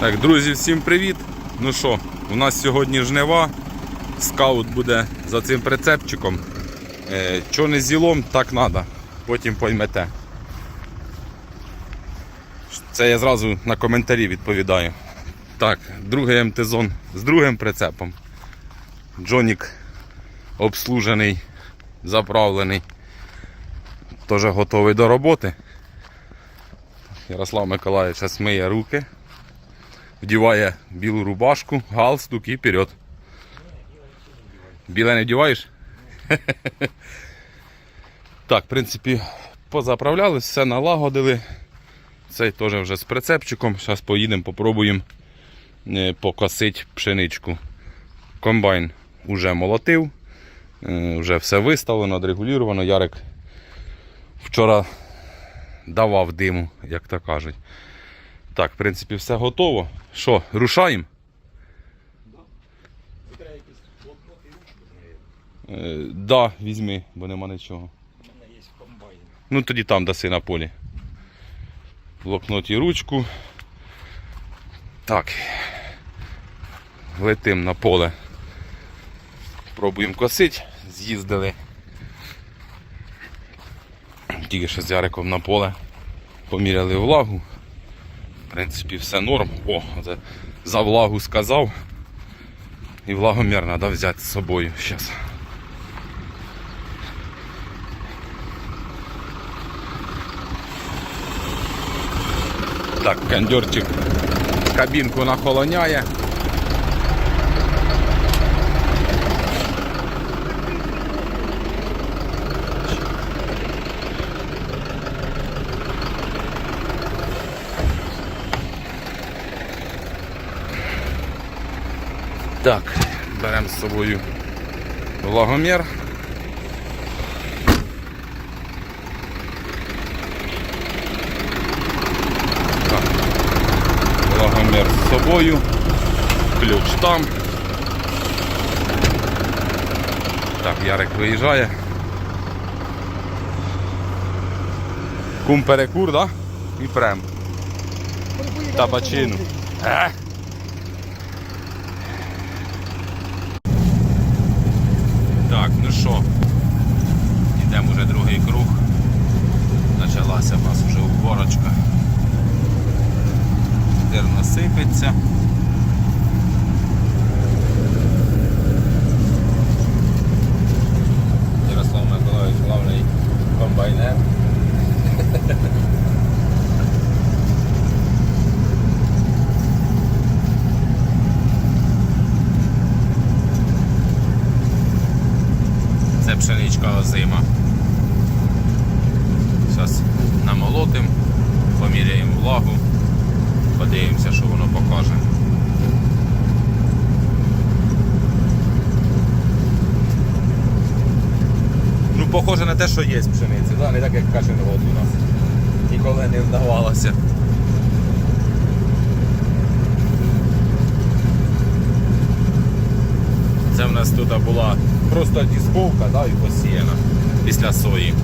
Так, друзі, всім привіт! Ну що, у нас сьогодні жнива. Скаут буде за цим прицепчиком. Е, Що не зілом, так треба. Потім поймете. Це я зразу на коментарі відповідаю. Так, другий МТ-зон з другим прицепом. Джонік обслужений, заправлений. Теж готовий до роботи. Ярослав Миколаївич миє руки, вдіває білу рубашку, галстук і вперед. Біле не вдіваєш? Так, в принципі, позаправляли, все налагодили. Цей теж вже з прицепчиком. Зараз поїдемо, попробуємо е, покосити пшеничку. Комбайн вже молотив, е, вже все виставлено, отрегулювано. Ярик вчора давав диму, як то кажуть. Так, в принципі, все готово. Що, рушаємо? Е, да, візьми, бо нема нічого. У мене є в комбайні. Ну тоді там даси на полі. Блокнот і ручку. Так. Летим на поле. Пробуємо косити. З'їздили. Тільки що з Яриком на поле. Поміряли влагу. В принципі, все норм. О, за, влагу сказав. І влагомір треба взяти з собою. Зараз. Так, кондерчик кабінку нахолоняє. Так, беремо з собою влагомір. Так. Влагомір з собою. Ключ там. Так, Ярик виїжджає. Кум перекур, да? І прем. Табачину. Е. Так, ну що, йдемо вже другий круг. Почалася в нас вже уборочка. Дерно сипеться. Ярослав Миколаївич главний комбайнер. Це пшеничка озима. Зараз намолотим, поміряємо влагу, подивимося, що воно покаже. Ну, похоже на те, що є пшениця, да? не так як кашин год у нас. Ніколи не вдавалося. Це в нас тут була просто дісковка да, і посіяна після сої.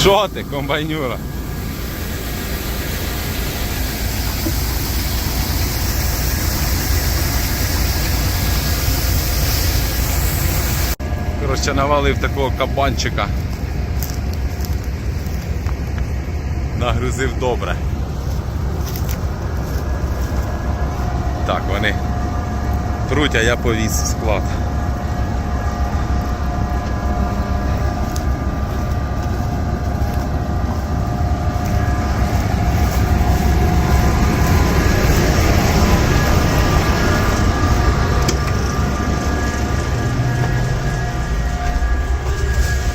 Що комбайнюра? Коротше, навалив такого кабанчика. Нагрузив добре. Так, вони труть, я повіз склад.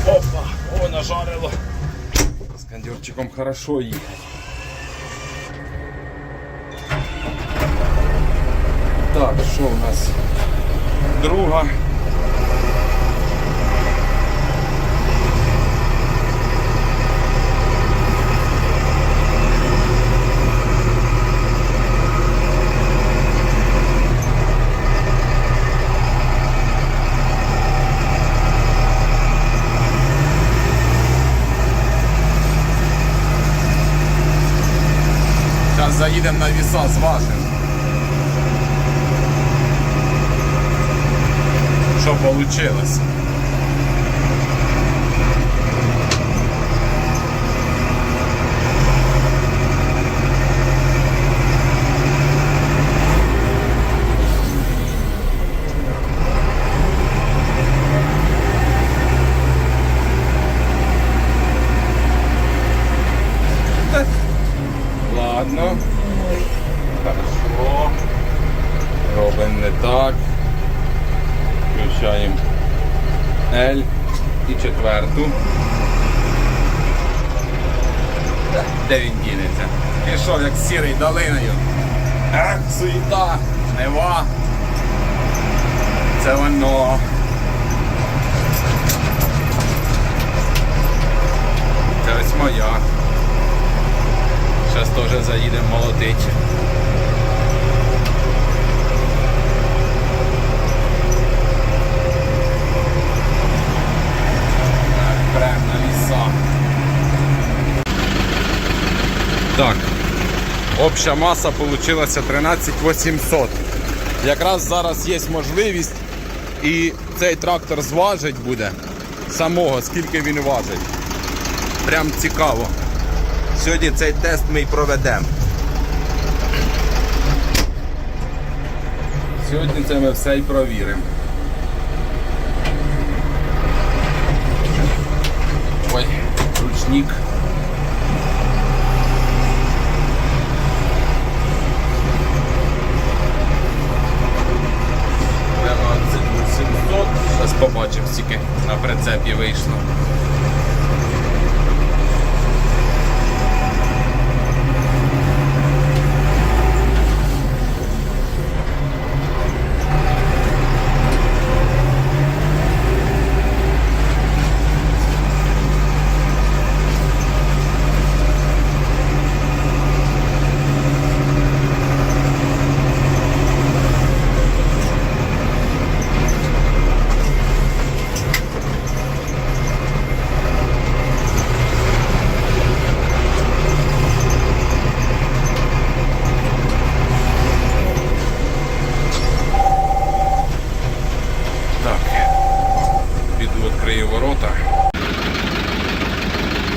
Опа, о, нажарило. З кондерчиком хорошо їхати. Так, що у нас? Друга. Заїдемо на віса, зважимо. Що получилось? Та, Ладно. Хорошо. Робимо не так. Включаємо L і четверту. Де він дінеться? Пішов як сірий долиною. Ах, суєта, жнива. Це воно. Це ось моя. Зараз теж заїдемо молотить. Прям на ліса. Так. Обща маса получилася 13 800. Якраз зараз є можливість і цей трактор зважить буде самого, скільки він важить. Прям цікаво. Сьогодні цей тест ми й проведемо. Сьогодні це ми все і провіримо. Ручник. Зараз побачимо, скільки на прицепі вийшло.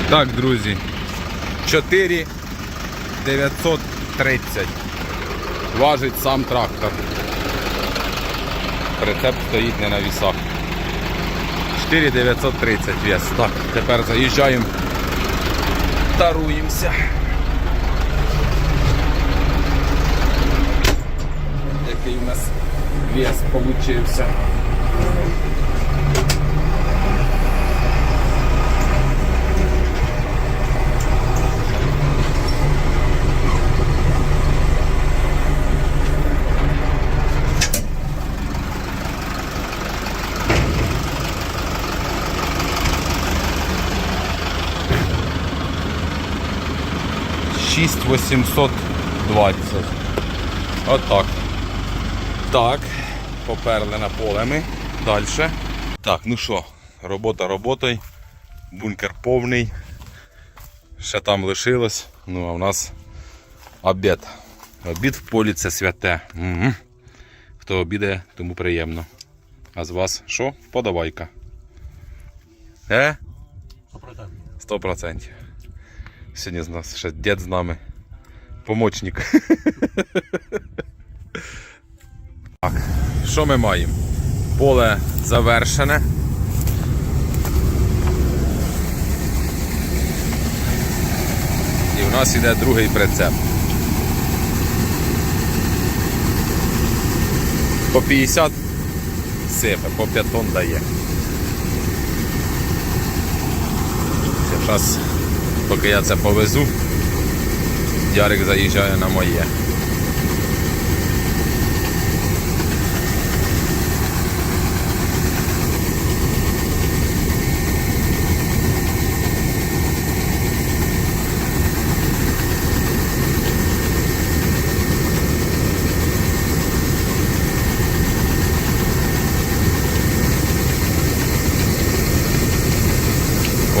Так, друзі. 4 930. Важить сам трактор. Прицеп стоїть не на вісах. 4 930 вес. Так, тепер заїжджаємо. Таруємося. Який у нас вес получився. 820. Отак. Так, поперли на поле ми. Далі. Так, ну що, робота роботою. Бункер повний. Ще там лишилось. Ну, а в нас обід. Обід в полі це святе. М. Хто обідає, тому приємно. А з вас що? Подавайка. Е? 100%. 100%. Сьогодні з нас ще дід з нами. Помочник. Так, що ми маємо? Поле завершене. І в нас йде другий прицеп. По 50 сипе, по 5 тонн дає. Зараз, поки я це повезу, Ярик заїжджає на моє.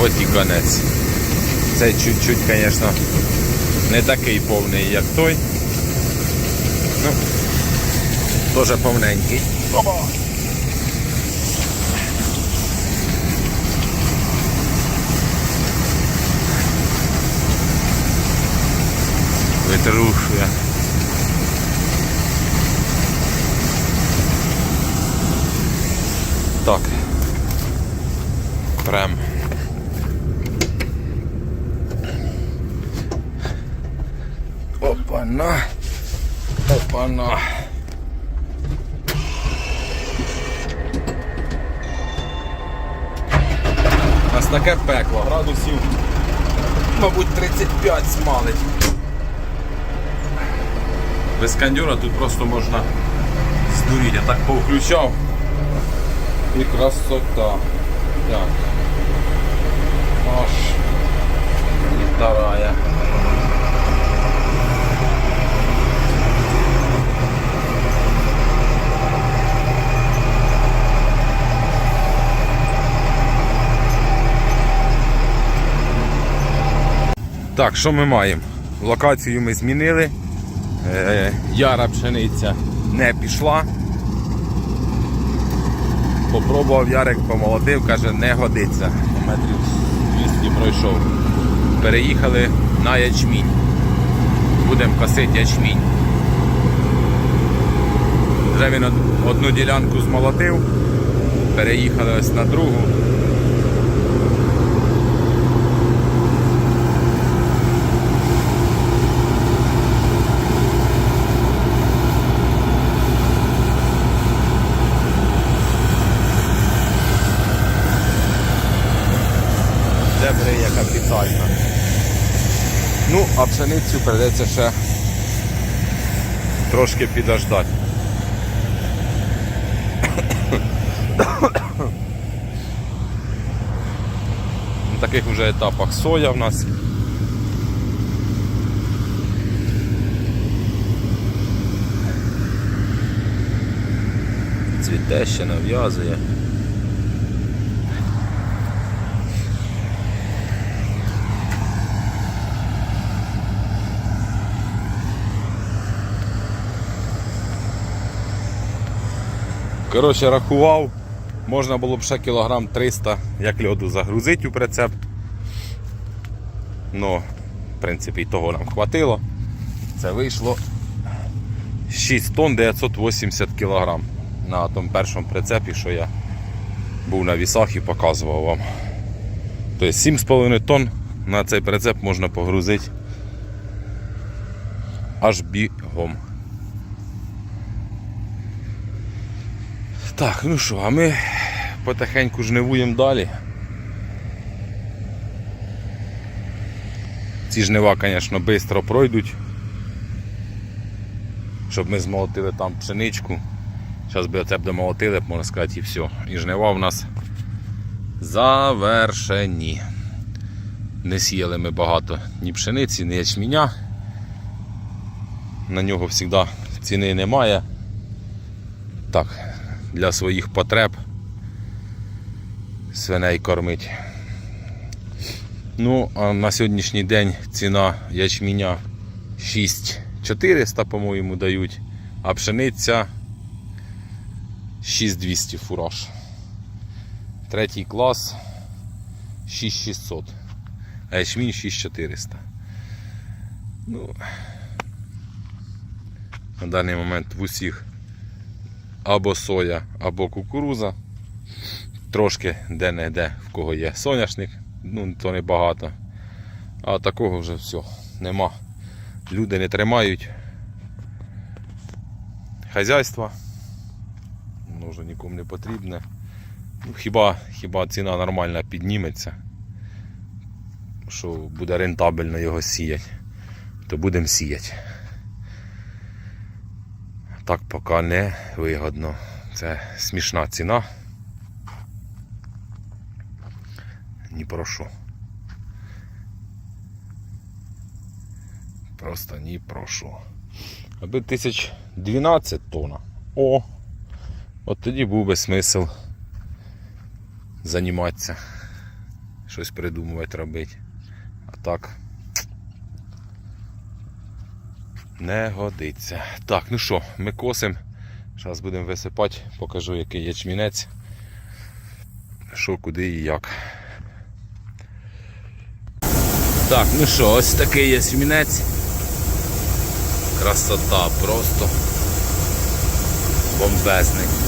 От і конець. Це чуть-чуть, звісно, не такий повний, як той. Ну, теж повненький. Опа! Витрушує. Так. Прям. Опа-на. Опа-на. У нас таке пекло, градусів, мабуть, 35 смалить. Без кондюра тут просто можна здуріти. Я так повключав. І красота. Так. Аж. І вторая. Так, що ми маємо? Локацію ми змінили. Е, яра пшениця не пішла. Попробував Ярик, помолотив, каже, не годиться. Метрів 200 пройшов. Переїхали на ячмінь. Будемо косити ячмінь. Вже він одну ділянку змолотив, переїхали ось на другу. Це бриє капітально. Ну, а пшеницю прийдеться ще трошки підождати. На таких вже етапах соя в нас. Цвіте ще нав'язує. Коротше, рахував, можна було б ще кілограм 300 як льоду загрузити у прицеп. Ну, в принципі, того нам хватило. Це вийшло 6 тонн 980 кілограм на тому першому прицепі, що я був на вісах і показував вам. Тобто 7,5 тонн на цей прицеп можна погрузити аж бігом. Так, ну що, а ми потихеньку жнивуємо далі. Ці жнива, звісно, швидко пройдуть. Щоб ми змолотили там пшеничку. Зараз би оце б домолотили, можна сказати, і все. І жнива в нас завершені. Не сіяли ми багато ні пшениці, ні ячменя. На нього завжди ціни немає. Так, для своїх потреб свиней кормить. Ну, а на сьогоднішній день ціна ячменя 6400, по-моєму, дають, а пшениця 6200 фураж. Третій клас 6600. А ячмінь 6400. Ну, на даний момент в усіх або соя, або кукуруза. Трошки де-не-де, в кого є соняшник, ну то не багато. А такого вже все, нема. Люди не тримають хазяйства. Воно вже нікому не потрібне. Ну, хіба, хіба ціна нормальна підніметься, що буде рентабельно його сіяти, то будемо сіяти. Так поки не вигодно. Це смішна ціна. Ні про що. Просто ні про що. Аби 1012 тонн. О! От тоді був би смисл займатися. Щось придумувати робити. А так. Не годиться. Так, ну що, ми косимо. Зараз будемо висипати, покажу який ячмінець. Що, куди і як. Так, ну що, ось такий ячмінець. Красота просто бомбезний.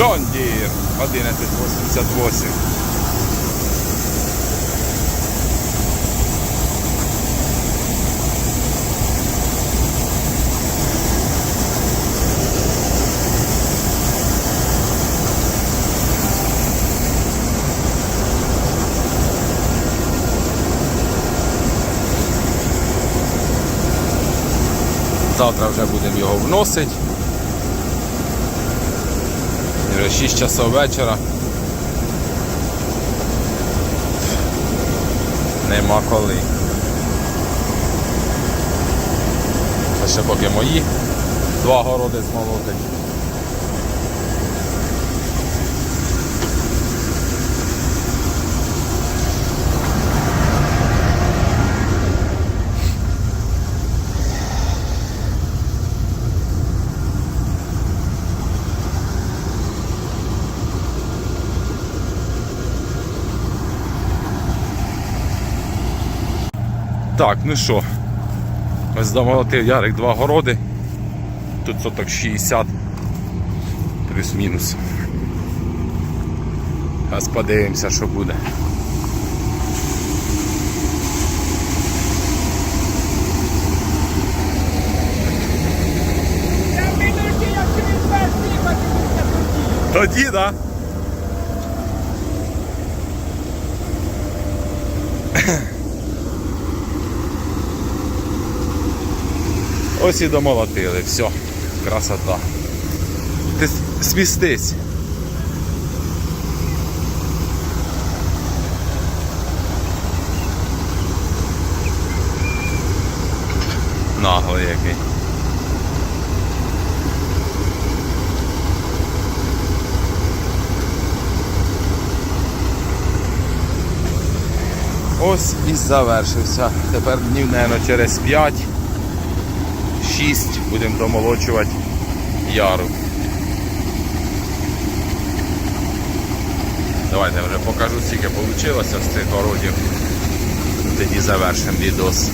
John Deere 1188. Завтра вже будемо його вносити. Вже 6 часов вечора. Нема коли. Це ще поки мої. Два городи змолотить. Так, ну що, ось домолотив Ярик два городи. Тут соток 60 плюс-мінус. Зараз подивимося, що буде. Тоді, так? Да? Ось і домолотили, все, красота. Ти с- смістись. Наглий який. Ось і завершився. Тепер днів, мабуть, через 5 6 будемо домолочувати яру. Давайте вже покажу, скільки вийшло з цих городів. Тоді завершимо відос.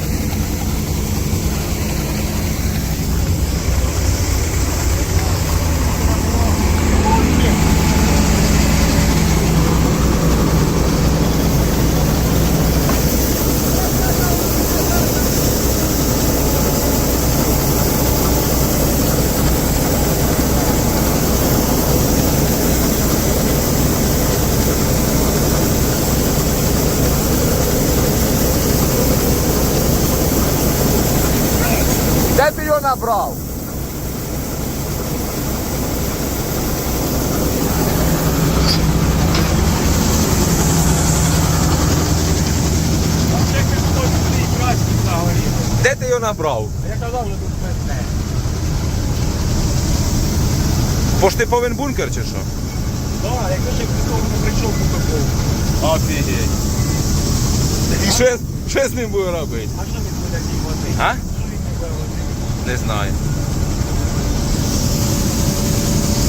Де ти його набрав? Ще хтось стоїть, краще. його набрав? А я казав, що тут песне. Бо ж ти повинен бункер чи що? Так, якщо ще прийшов, не прийшов такого. Офігеть. І що, я- що я з ним буду робити? А що він буде знімати? А? Що він не буде робити? Не знаю.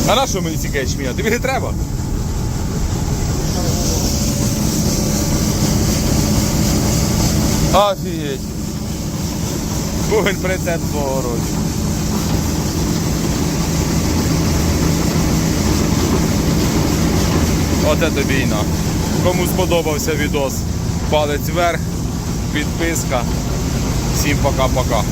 А на що мені ці ячміня? Тобі не треба? Офігеть. Вогонь прицеп свого роду. Оце тобі і. Кому сподобався відос, палець вверх, підписка. Всім пока-пока.